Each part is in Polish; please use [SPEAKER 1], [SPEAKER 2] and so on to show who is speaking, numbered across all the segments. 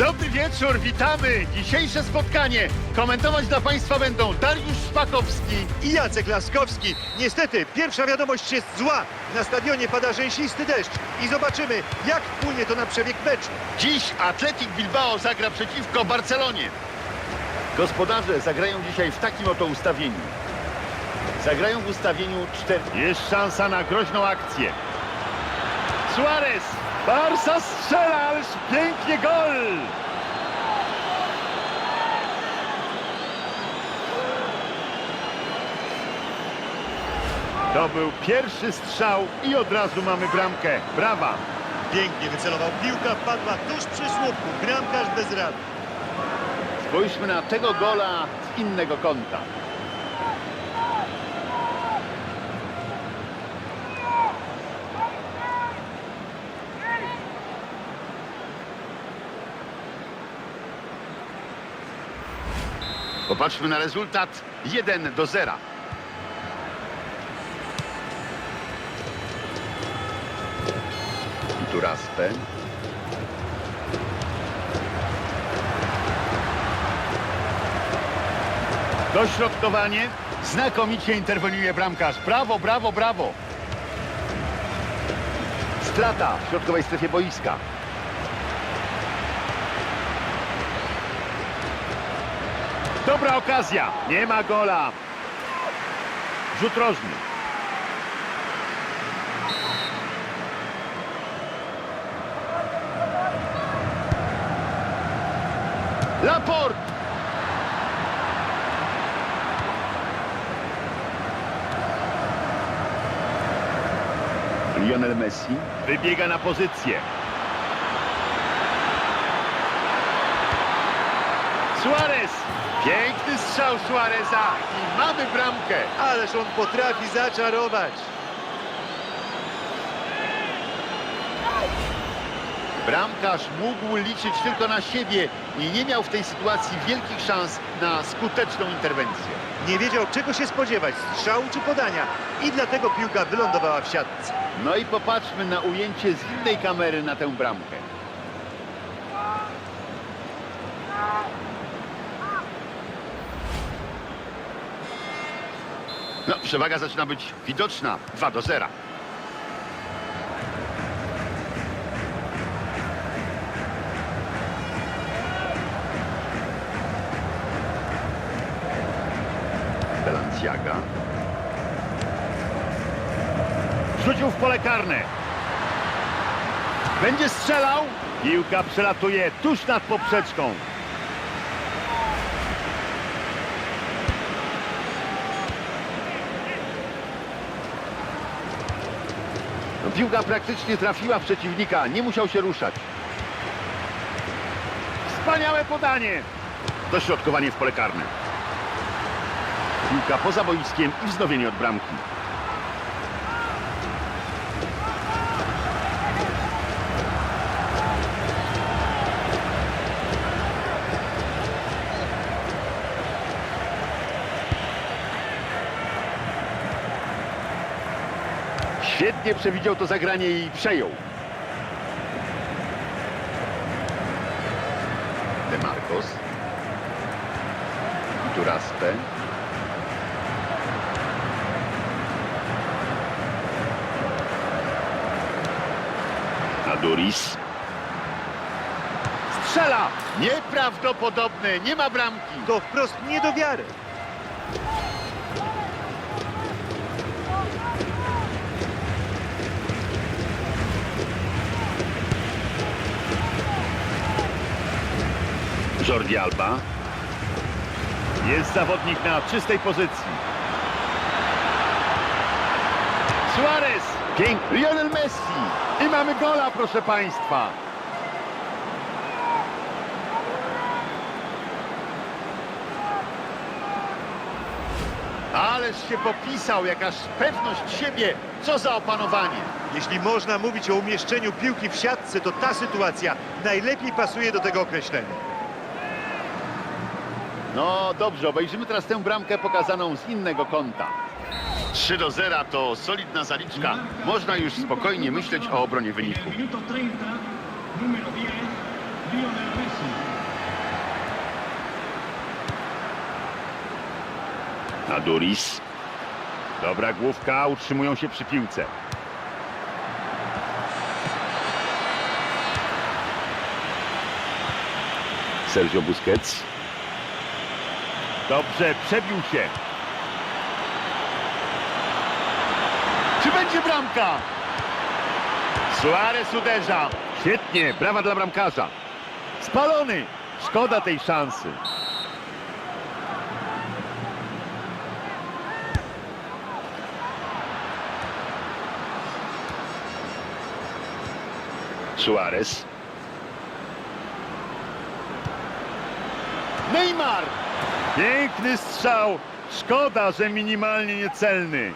[SPEAKER 1] Dobry wieczór, witamy! Dzisiejsze spotkanie komentować dla Państwa będą Dariusz Szpakowski.
[SPEAKER 2] i Jacek Laskowski. Niestety, pierwsza wiadomość jest zła. Na stadionie pada rzęsisty deszcz i zobaczymy, jak wpłynie to na przebieg meczu.
[SPEAKER 1] Dziś Atletic Bilbao zagra przeciwko Barcelonie. Gospodarze zagrają dzisiaj w takim oto ustawieniu. Zagrają w ustawieniu 4. Jest szansa na groźną akcję. Suarez! Barca strzela, ależ pięknie gol! To był pierwszy strzał i od razu mamy bramkę. Brawa!
[SPEAKER 2] Pięknie wycelował. Piłka padła tuż przy słupku. Bramkarz bez rady.
[SPEAKER 1] Spójrzmy na tego gola z innego kąta. Popatrzmy na rezultat 1 do 0. I tu Raspe. Dośrodkowanie. Znakomicie interweniuje bramkarz. Brawo, brawo, brawo. Strata w środkowej strefie boiska. Dobra okazja. Nie ma gola. Rzut rożny. Laport. Lionel Messi wybiega na pozycję. Suarez! Piękny strzał Suareza i mamy bramkę.
[SPEAKER 2] Ależ on potrafi zaczarować.
[SPEAKER 1] Bramkarz mógł liczyć tylko na siebie i nie miał w tej sytuacji wielkich szans na skuteczną interwencję.
[SPEAKER 2] Nie wiedział, czego się spodziewać, strzału czy podania. I dlatego piłka wylądowała w siatce.
[SPEAKER 1] No i popatrzmy na ujęcie z innej kamery na tę bramkę. No, przewaga zaczyna być widoczna. 2 do 0. Balenciaga. Rzucił w pole karne. Będzie strzelał. Piłka przelatuje tuż nad poprzeczką. Piłka praktycznie trafiła w przeciwnika. Nie musiał się ruszać. Wspaniałe podanie. Dośrodkowanie w pole karne. Piłka poza boiskiem i wznowienie od bramki. Świetnie przewidział to zagranie i przejął. De Marcos. I tu Raspe. Adoris. Strzela! Nieprawdopodobne, nie ma bramki.
[SPEAKER 2] To wprost nie do wiary.
[SPEAKER 1] Jordi Alba. Jest zawodnik na czystej pozycji. Suarez. Piękny. Lionel Messi. I mamy gola, proszę Państwa. Ależ się popisał, jakaż pewność siebie. Co za opanowanie.
[SPEAKER 2] Jeśli można mówić o umieszczeniu piłki w siatce, to ta sytuacja najlepiej pasuje do tego określenia.
[SPEAKER 1] No dobrze, obejrzymy teraz tę bramkę pokazaną z innego kąta. 3 do 0 to solidna zaliczka. Można już spokojnie myśleć o obronie wyniku.
[SPEAKER 3] Minuto 30, número 10, Lionel Messi.
[SPEAKER 1] Na Duris. Dobra główka, utrzymują się przy piłce. Sergio Busquets. Dobrze, przebił się. Czy będzie bramka? Suarez uderza. Świetnie, brawa dla bramkarza. Spalony. Szkoda tej szansy. Suarez. Neymar! Piękny strzał. Szkoda, że minimalnie niecelny.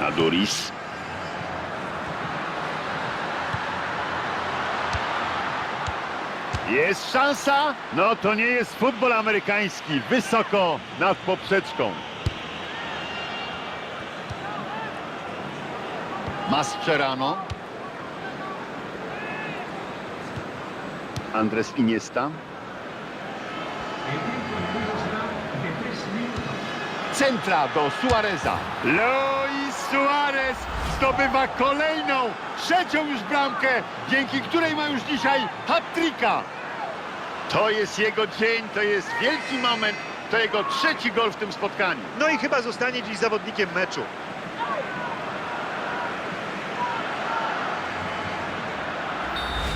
[SPEAKER 1] Na Jest szansa? No to nie jest futbol amerykański. Wysoko nad poprzeczką. Mascherano. Andres Iniesta. Centra do Suareza. Luis Suarez zdobywa kolejną, trzecią już bramkę, dzięki której ma już dzisiaj hat-tricka. To jest jego dzień, to jest wielki moment, to jego trzeci gol w tym spotkaniu.
[SPEAKER 2] No i chyba zostanie dziś zawodnikiem meczu.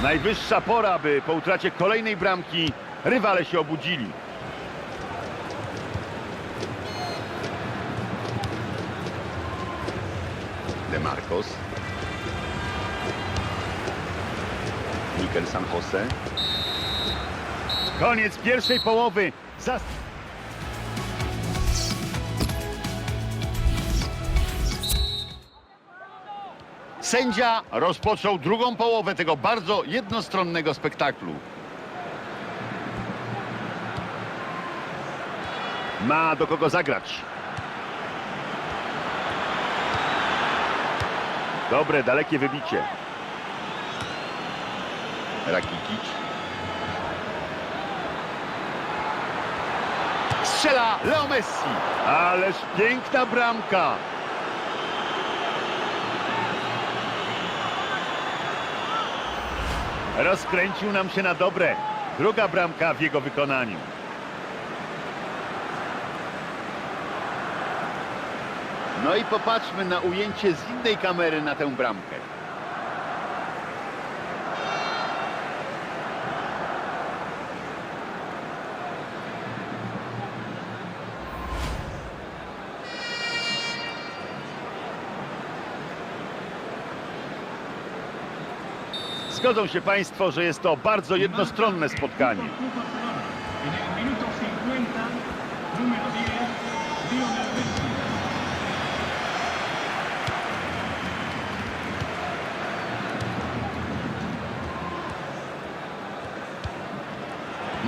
[SPEAKER 1] Najwyższa pora, by po utracie kolejnej bramki rywale się obudzili. De Marcos. Mikel San Jose. Koniec pierwszej połowy. Zas Sędzia rozpoczął drugą połowę tego bardzo jednostronnego spektaklu. Ma do kogo zagrać. Dobre, dalekie wybicie. Rakitic. Strzela Leo Messi. Ależ piękna bramka. Rozkręcił nam się na dobre. Druga bramka w jego wykonaniu. No i popatrzmy na ujęcie z innej kamery na tę bramkę. Zgodzą się Państwo, że jest to bardzo jednostronne spotkanie.
[SPEAKER 3] Club Barcelona. En el minuto 50, número 10, Lionel Messi.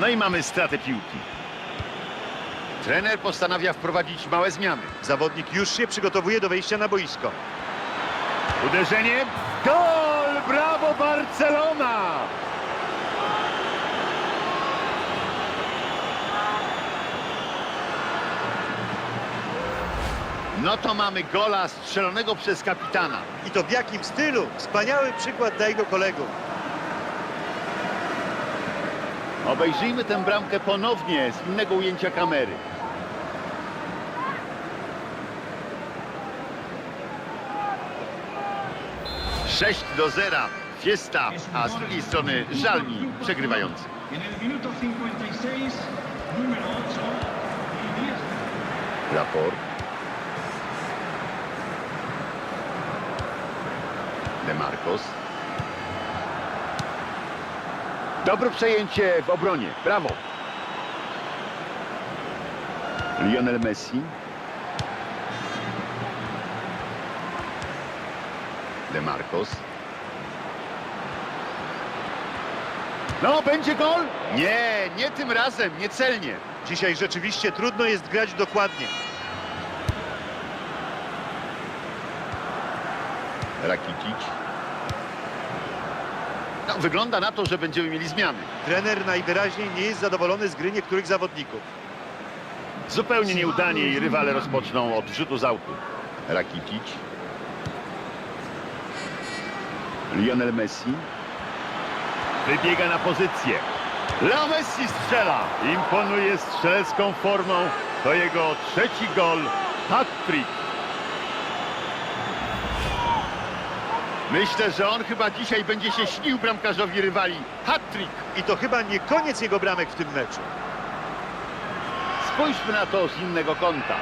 [SPEAKER 1] No i mamy stratę piłki. Trener postanawia wprowadzić małe zmiany.
[SPEAKER 2] Zawodnik już się przygotowuje do wejścia na boisko.
[SPEAKER 1] Uderzenie. Gol! Brawo Barcelona! No to mamy gola strzelonego przez kapitana.
[SPEAKER 2] I to w jakim stylu? Wspaniały przykład dla jego kolegów.
[SPEAKER 1] Obejrzyjmy tę bramkę ponownie z innego ujęcia kamery. Sześć do zera. Fiesta, a z drugiej strony żal mi przegrywający.
[SPEAKER 3] En el minuto 56, número 8, Iniesta.
[SPEAKER 1] Laport. De Marcos. Dobre przejęcie w obronie. Brawo. Lionel Messi. De Marcos. No, będzie gol? Nie, nie tym razem, niecelnie.
[SPEAKER 2] Dzisiaj rzeczywiście trudno jest grać dokładnie.
[SPEAKER 1] Rakitic. No, wygląda na to, że będziemy mieli zmiany.
[SPEAKER 2] Trener najwyraźniej nie jest zadowolony z gry niektórych zawodników.
[SPEAKER 1] Zupełnie nieudanie i rywale rozpoczną od rzutu z autu. Rakitic. Lionel Messi. Wybiega na pozycję. Leo Messi strzela. Imponuje strzelecką formą. To jego trzeci gol. Hat-trick. Myślę, że on chyba dzisiaj będzie się śnił bramkarzowi rywali. Hat-trick.
[SPEAKER 2] I to chyba nie koniec jego bramek w tym meczu.
[SPEAKER 1] Spójrzmy na to z innego kąta.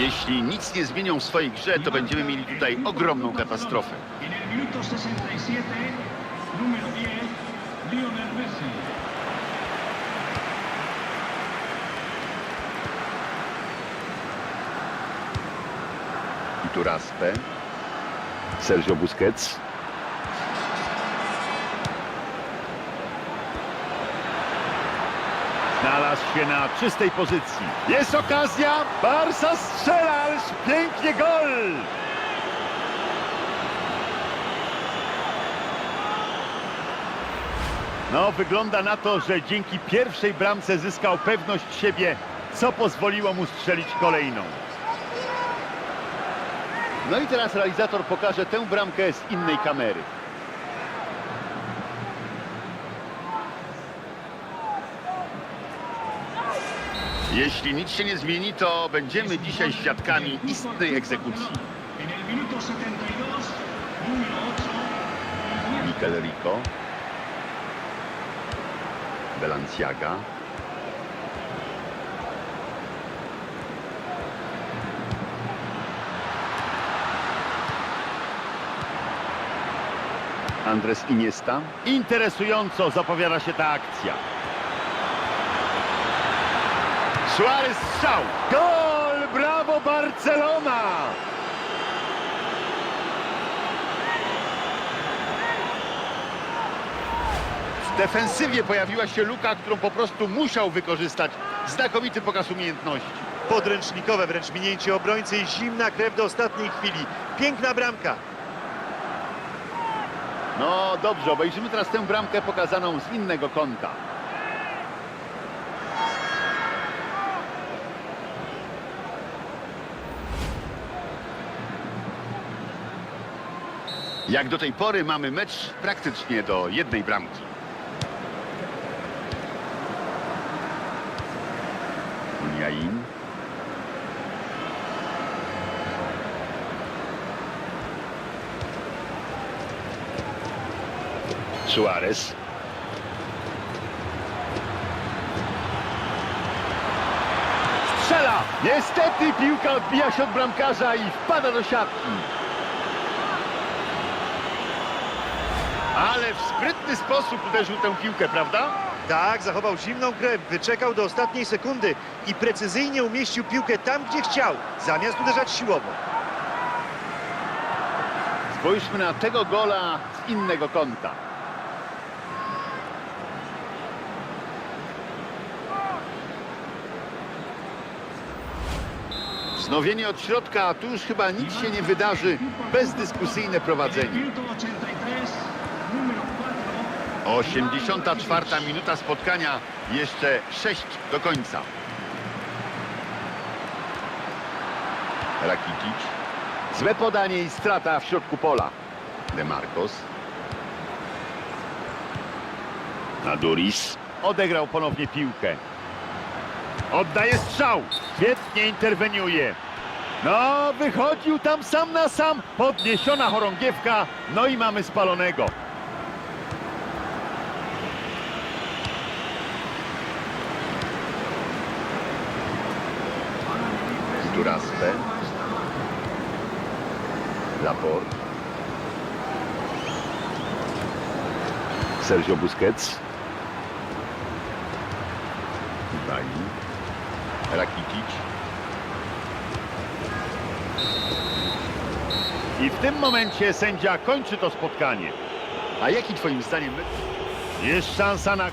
[SPEAKER 1] Jeśli nic nie zmienią w swojej grze, to będziemy mieli tutaj ogromną katastrofę.
[SPEAKER 3] En el minuto 67, número 10, Lionel Messi.
[SPEAKER 1] I tu Raspe. Sergio Busquets. Znalazł się na czystej pozycji. Jest okazja. Barsa strzela, ależ pięknie gol. No, wygląda na to, że dzięki pierwszej bramce zyskał pewność siebie, co pozwoliło mu strzelić kolejną. No i teraz realizator pokaże tę bramkę z innej kamery. Jeśli nic się nie zmieni, to będziemy dzisiaj świadkami istnej egzekucji.
[SPEAKER 3] En el minuto 72, número 8,
[SPEAKER 1] Mikel Rico. Belanciaga. Andres Iniesta. Interesująco zapowiada się ta akcja. Suarez strzał. Gol! Brawo Barcelona! W defensywie pojawiła się luka, którą po prostu musiał wykorzystać. Znakomity pokaz umiejętności.
[SPEAKER 2] Podręcznikowe wręcz minięcie obrońcy i zimna krew do ostatniej chwili. Piękna bramka.
[SPEAKER 1] No dobrze, obejrzymy teraz tę bramkę pokazaną z innego kąta. Jak do tej pory mamy mecz praktycznie do jednej bramki. Jain. Suarez. Strzela! Niestety piłka odbija się od bramkarza i wpada do siatki. Ale w sprytny sposób uderzył tę piłkę, prawda?
[SPEAKER 2] Tak, zachował zimną krew, wyczekał do ostatniej sekundy i precyzyjnie umieścił piłkę tam, gdzie chciał, zamiast uderzać siłowo.
[SPEAKER 1] Spójrzmy na tego gola z innego kąta. Wznowienie od środka, a tu już chyba nic się nie wydarzy. Bezdyskusyjne prowadzenie. 84 minuta spotkania, jeszcze 6 do końca. Rakitic. Złe podanie i strata w środku pola. Demarcos. Naduris. Odegrał ponownie piłkę. Oddaje strzał. Świetnie interweniuje. No, wychodził tam sam na sam. Podniesiona chorągiewka. No i mamy spalonego. Duraspe. Laporte. Sergio Busquets. Bailly. Rakitic. I w tym momencie sędzia kończy to spotkanie. A jaki twoim zdaniem... Jest szansa na...